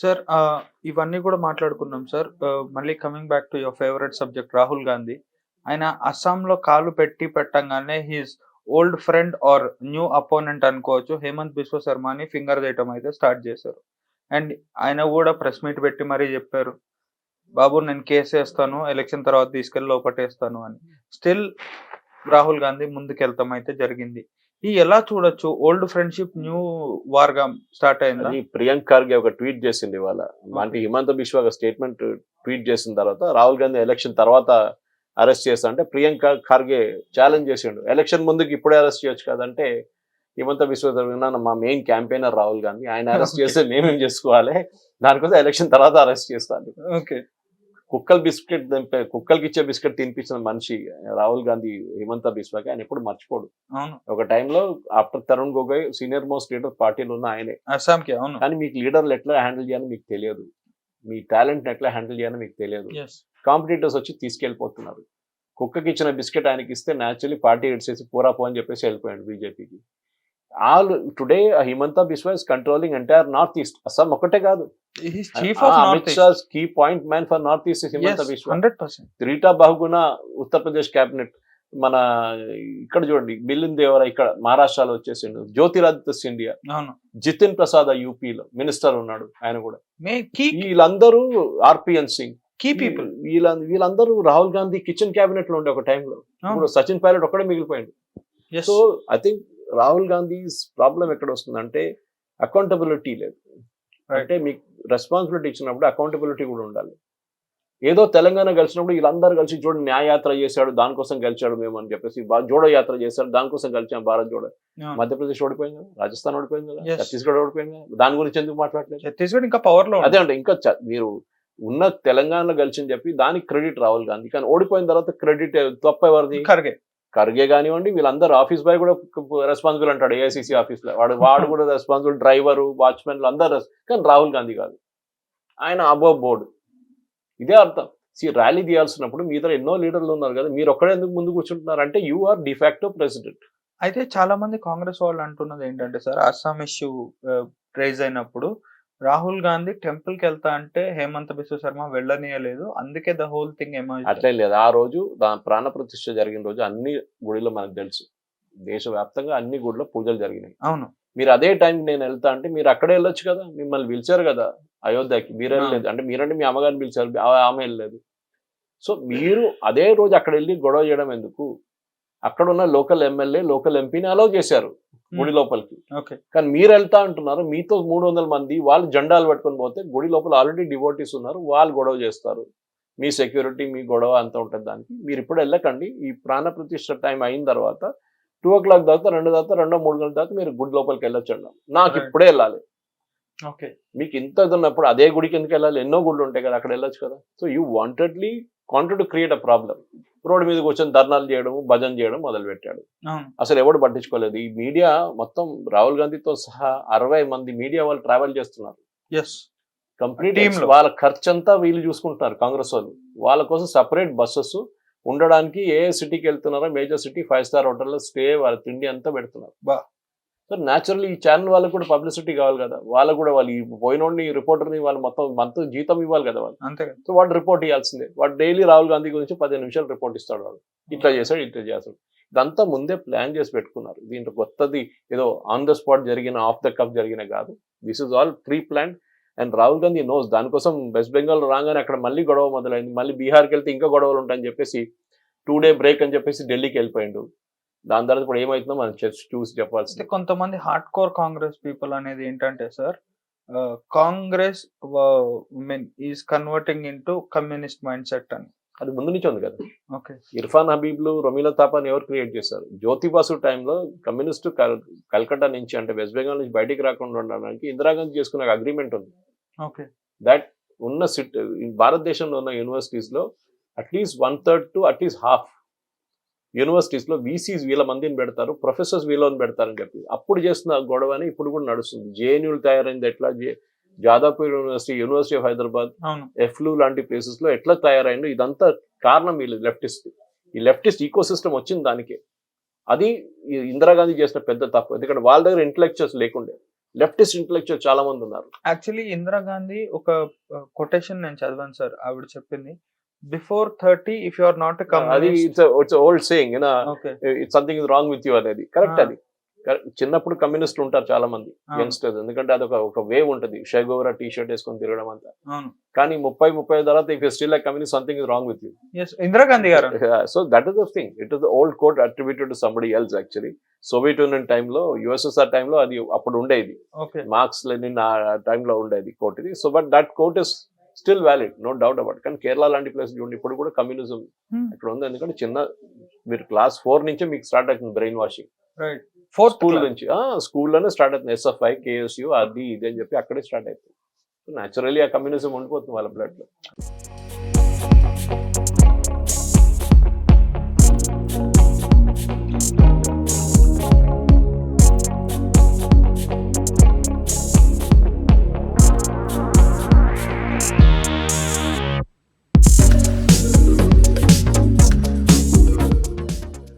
Sir ఇవన్నీ కూడా మాట్లాడుకున్నాం సార్. మళ్ళీ coming back to your favourite subject Rahul Gandhi. ఆయన అస్సాంలో కాలు పెట్టి పెట్టంగానే his old friend or new opponent అనుకోవచ్చు. హేమంత్ బిశ్వ శర్మని ఫింగర్ చేయటం అయితే స్టార్ట్ చేశారు. అండ్ ఆయన కూడా ప్రెస్ మీట్ పెట్టి మరీ చెప్పారు. బాబు నేను కేసేస్తాను. ఎలక్షన్ తర్వాత తీసుకెళ్ళి లోపటేస్తాను అని. స్టిల్ రాహుల్ గాంధీ ముందుకెళ్తాం అయితే జరిగింది. ఈ ఎలా చూడొచ్చు? ఓల్డ్ ఫ్రెండ్‌షిప్ న్యూ వార్‌గా స్టార్ట్ అయిందా? ప్రియాంక్ ఖార్గే ఒక ట్వీట్ చేసింది ఇవాళ. అంటే హిమంత బిశ్వ ఒక స్టేట్మెంట్ ట్వీట్ చేసిన తర్వాత రాహుల్ గాంధీ ఎలక్షన్ తర్వాత అరెస్ట్ చేస్తా అంటే ప్రియాంక్ ఖార్గే ఛాలెంజ్ చేసిండు. ఎలక్షన్ ముందుకు ఇప్పుడే అరెస్ట్ చేయొచ్చు కదంటే హిమంత బిశ్వ శర్మ మా మెయిన్ క్యాంపెయినర్ రాహుల్ గాంధీ. ఆయన అరెస్ట్ చేస్తే మేమేం చేసుకోవాలి? దానికోసం ఎలక్షన్ తర్వాత అరెస్ట్ చేస్తాను. ఓకే. కుక్కలు బిస్కెట్ దింపే కుక్కలకి ఇచ్చే బిస్కెట్ తినిపించిన మనిషి రాహుల్ గాంధీ హిమంత బిశ్వాకి ఆయన ఎప్పుడు మర్చిపోడు. ఒక టైంలో after Tarun Gogoi senior most leader పార్టీలో ఉన్న ఆయనే. అస్సాంకి అవును. కానీ మీకు లీడర్లు ఎట్లా హ్యాండిల్ చేయాలో మీకు తెలియదు. మీ టాలెంట్ ఎట్లా హ్యాండిల్ చేయాలో మీకు తెలియదు. కాంపిటీటర్స్ వచ్చి తీసుకెళ్ళిపోతున్నారు. కుక్కకి ఇచ్చిన బిస్కెట్ ఆయనకి ఇస్తే న్యాచురల్లీ పార్టీ ఇడ్చేసి పూరా పో అని చెప్పేసి వెళ్ళిపోయాడు బీజేపీకి. All today Himanta Biswa is controlling entire north east Assam ఒకటే కాదు. Key point man for north east Himanta east. Biswa. 100% Rita Bahuguna Uttar Pradesh cabinet మన ఇక్కడ చూడండి మిలింద్ దేవరా ఇక్కడ మహారాష్ట్రలో వచ్చేసిండు జ్యోతిరాదిత్య సింధియా. జితిన్ ప్రసాద్ యూపీలో మినిస్టర్ ఉన్నాడు ఆయన కూడా వీళ్ళందరూ ఆర్పిఎన్ సింగ్ కీ పీపుల్. వీళ్ళ వీళ్ళందరూ రాహుల్ గాంధీ కిచెన్ క్యాబినెట్లో ఉండే ఒక టైంలో ఇప్పుడు సచిన్ పైలట్ ఒక్కడే మిగిలిపోయింది. So I think Rahul Gandhi problem ఎక్కడ వస్తుందంటే అకౌంటబిలిటీ లేదు. అంటే మీకు రెస్పాన్సిబిలిటీ ఇచ్చినప్పుడు అకౌంటబిలిటీ కూడా ఉండాలి ఏదో తెలంగాణ గెలిచినప్పుడు వీళ్ళందరూ కలిసి చూడండి న్యాయయాత్ర చేశాడు దానికోసం గెలిచాడు మేము అని చెప్పేసి జోడో యాత్ర చేశాడు దానికోసం గెలిచాం భారత్ జోడో. మధ్యప్రదేశ్ ఓడిపోయింది కదా రాజస్థాన్ ఓడిపోయింది కదా. ఛత్తీస్గఢ్ ఓడిపోయింది కదా దాని గురించి ఎందుకు మాట్లాడలేదు ఛత్తీస్గఢ్ ఇంకా పవర్లో. అదే అంటే ఇంకా మీరు ఉన్న తెలంగాణలో గెలిచని చెప్పి దానికి క్రెడిట్ రాహుల్ గాంధీ కానీ ఓడిపోయిన తర్వాత క్రెడిట్ తప్ప ఎవరిది ఖర్గే. ఖర్గే కానివ్వండి వీళ్ళందరూ ఆఫీస్ బాయ్ కూడా రెస్పాన్సిబుల్ అంటాడు ఏఐసిసి ఆఫీస్లో వాడు వాడు కూడా రెస్పాన్సిబుల్ డ్రైవరు వాచ్మెన్లు అందరు కానీ రాహుల్ గాంధీ కాదు. ఆయన అబోవ్ బోర్డు ఇదే అర్థం. సి ర్యాలీ తీయాల్సినప్పుడు మీ ఇద్దరు ఎన్నో లీడర్లు ఉన్నారు కదా మీరు ఒక్కడే ఎందుకు ముందు కూర్చుంటున్నారు అంటే యూ ఆర్ డిఫాక్టో ప్రెసిడెంట్ అయితే చాలా మంది కాంగ్రెస్ వాళ్ళు అంటున్నది ఏంటంటే sir Assam issue raise uh, అయినప్పుడు రాహుల్ గాంధీ టెంపుల్కి వెళ్తా అంటే హేమంత్ బిశ్వ శర్మ వెళ్ళనీయలేదు. అందుకే ద హోల్ థింగ్ ఎమర్జ్ అట్లేం లేదు. ఆ రోజు దాని ప్రాణ ప్రతిష్ఠ జరిగిన రోజు అన్ని గుడిలో మనకు తెలుసు. దేశవ్యాప్తంగా అన్ని గుడిలో పూజలు జరిగినాయి. అవును. మీరు అదే టైంకి నేను వెళ్తా అంటే మీరు అక్కడే వెళ్ళొచ్చు కదా. మిమ్మల్ని పిలిచారు కదా. అయోధ్యకి. మీరు వెళ్ళలేదు. అంటే మీరంటే మీ అమ్మగారిని పిలిచారు. ఆమె వెళ్ళలేదు. సో మీరు అదే రోజు అక్కడ వెళ్ళి గొడవ చేయడం ఎందుకు? అక్కడ ఉన్న లోకల్ ఎమ్మెల్యే లోకల్ ఎంపీని అలౌ చేశారు గుడి లోపలికి. ఓకే కానీ మీరు వెళ్తా అంటున్నారు మీతో మూడు వందల మంది వాళ్ళు జెండాలు పట్టుకొని పోతే గుడి లోపల ఆల్రెడీ డివోటీస్ ఉన్నారు వాళ్ళు గొడవ చేస్తారు. మీ సెక్యూరిటీ మీ గొడవ అంతా ఉంటుంది దానికి. మీరు ఇప్పుడు వెళ్ళకండి ఈ ప్రాణ ప్రతిష్ఠ టైం అయిన తర్వాత టూ ఓ క్లాక్ దాకా రెండు దాకా రెండో మూడు గంటల దాకా మీరు గుడి లోపలికి వెళ్ళొచ్చు నాకు. ఇప్పుడే వెళ్ళాలి. ఓకే మీకు ఇంత ఉన్నప్పుడు అదే గుడికి ఎందుకు వెళ్ళాలి? ఎన్నో గుళ్ళు ఉంటాయి కదా అక్కడ వెళ్ళొచ్చు కదా. So you wantedly wanted to create a problem road మీద కూర్చొని ధర్నాలు చేయడం భజన చేయడం మొదలు పెట్టాడు అవును. అసలు ఎవడు పట్టించుకోలేదు. ఈ మీడియా మొత్తం రాహుల్ గాంధీతో సహా అరవై మంది మీడియా వాళ్ళు ట్రావెల్ చేస్తున్నారు. Yes complete. వాళ్ళ ఖర్చు అంతా వీళ్ళు చూసుకుంటున్నారు కాంగ్రెస్ వాళ్ళు. వాళ్ళ కోసం సపరేట్ బస్సెస్ ఉండడానికి ఏ సిటీకి వెళ్తున్నారో మేజర్ సిటీ ఫైవ్ స్టార్ హోటల్లో స్టే వాళ్ళ తిండి అంతా పెడుతున్నారు. బా. సో న్యాచురల్లీ ఈ ఛానల్ వాళ్ళకి కూడా పబ్లిసిటీ కావాలి కదా. వాళ్ళకు కూడా వాళ్ళు ఈ పోయినోడిని రిపోర్టర్ని వాళ్ళు మొత్తం మంత్ జీతం ఇవ్వాలి కదా వాళ్ళు. అంతే కదా. సో వాడు రిపోర్ట్ ఇవ్వాల్సిందే. వాడు డైలీ రాహుల్ గాంధీ గురించి పదిహేను నిమిషాలు రిపోర్ట్ ఇస్తాడు వాడు. ఇట్లా చేశాడు ఇట్లా చేస్తాడు ఇదంతా ముందే ప్లాన్ చేసి పెట్టుకున్నారు. దీంట్లో కొత్తది ఏదో ఆన్ ద స్పాట్ జరిగిన ఆఫ్ ద కప్ జరిగిన కాదు. This is all pre plan and Rahul Gandhi knows దానికోసం వెస్ట్ బెంగాల్ రాగానే అక్కడ మళ్ళీ గొడవ మొదలైంది. మళ్ళీ బీహార్కి వెళ్తే ఇంకా గొడవలు ఉంటాయని చెప్పేసి టూ డే బ్రేక్ అని చెప్పేసి ఢిల్లీకి వెళ్ళిపోయిండు. దాని తర్వాత ఇప్పుడు ఏమవుతుందో మనం చూసి చెప్పాల్సింది. కొంతమంది హార్డ్ కోర్ కాంగ్రెస్ పీపుల్ అనేది ఏంటంటే sir Congress mean is converting into communist mind set అని. అది ముందు నుంచి ఉంది కదా. ఓకే. ఇర్ఫాన్ హబీబ్లు రొమీలా తాపాని ఎవరు క్రియేట్ చేశారు? జ్యోతి బాసు టైంలో కమ్యూనిస్ట్ కల్ కల్కట్టా నుంచి అంటే వెస్ట్ బెంగాల్ నుంచి బయటికి రాకుండా ఉండడానికి ఇందిరాగాంధీ చేసుకున్న అగ్రిమెంట్ ఉంది. ఓకే. దట్ ఉన్న సిట్ భారతదేశంలో ఉన్న యూనివర్సిటీస్లో at least one third to at least half యూనివర్సిటీస్లో VCs వీళ్ళ మందిని పెడతారు ప్రొఫెసర్స్ వీళ్ళని పెడతారని చెప్పి. అప్పుడు చేస్తున్న గొడవని ఇప్పుడు కూడా నడుస్తుంది. జేఎన్యూలు తయారైంది ఎట్లా? J Jadavpur university university of Hyderabad ఎఫ్లు లాంటి ప్లేసెస్లో ఎట్లా తయారైందో ఇదంతా కారణం వీళ్ళు లెఫ్టిస్ట్ ఈ లెఫ్టిస్ట్ ఈకో సిస్టమ్ వచ్చింది దానికే. అది ఇందిరాగాంధీ చేసిన పెద్ద తప్పు. ఎందుకంటే వాళ్ళ దగ్గర ఇంటలెక్చువల్స్ లేకుండే. లెఫ్టిస్ట్ ఇంటలెక్చువల్ చాలా మంది ఉన్నారు. యాక్చువల్లీ ఇందిరాగాంధీ ఒక కొటేషన్ నేను చదివాను సార్. ఆవిడ చెప్పింది before thirty if you are not అది communist it's it's old saying it's something is wrong with you అనేది. Correct Ah. అది. చిన్నప్పుడు కమ్యూనిస్ట్ ఉంటారు చాలా మంది Ah. యంగ్స్టర్స్ ఎందుకంటే అది ఒక వేవ్ ఉంటుంది. షెగోవరా టీ షర్ట్ వేసుకొని తిరగడం అంతా. కానీ ముప్పై ముప్పై తర్వాత if still like communist something is wrong with you Indira Gandhi గారు. So that is the thing it is old quote attributed to somebody else actually Soviet Union టైంలో యుఎస్ఎస్ఆర్ టైంలో అది అప్పుడు ఉండేది. మార్క్స్ లెనిన్ ఆ టైంలో ఉండేది కోట్ ఇది. So but that quote is still valid no doubt about కానీ కేరళ లాంటి ప్లేస్ చూడండి ఇప్పుడు కూడా కమ్యూనిజం ఇక్కడ ఉంది. ఎందుకంటే చిన్న మీరు క్లాస్ ఫోర్ నుంచే మీకు స్టార్ట్ అవుతుంది బ్రెయిన్ వాషింగ్ ఫోర్త్ స్కూల్ నుంచి స్కూల్లోనే స్టార్ట్ అవుతుంది. ఎస్ఎఫ్ఐ కేఎస్యు అది ఇది అని చెప్పి అక్కడే స్టార్ట్ అవుతుంది. న్యాచురల్లీ ఆ కమ్యూనిజం ఉండిపోతుంది వాళ్ళ బ్లడ్లో.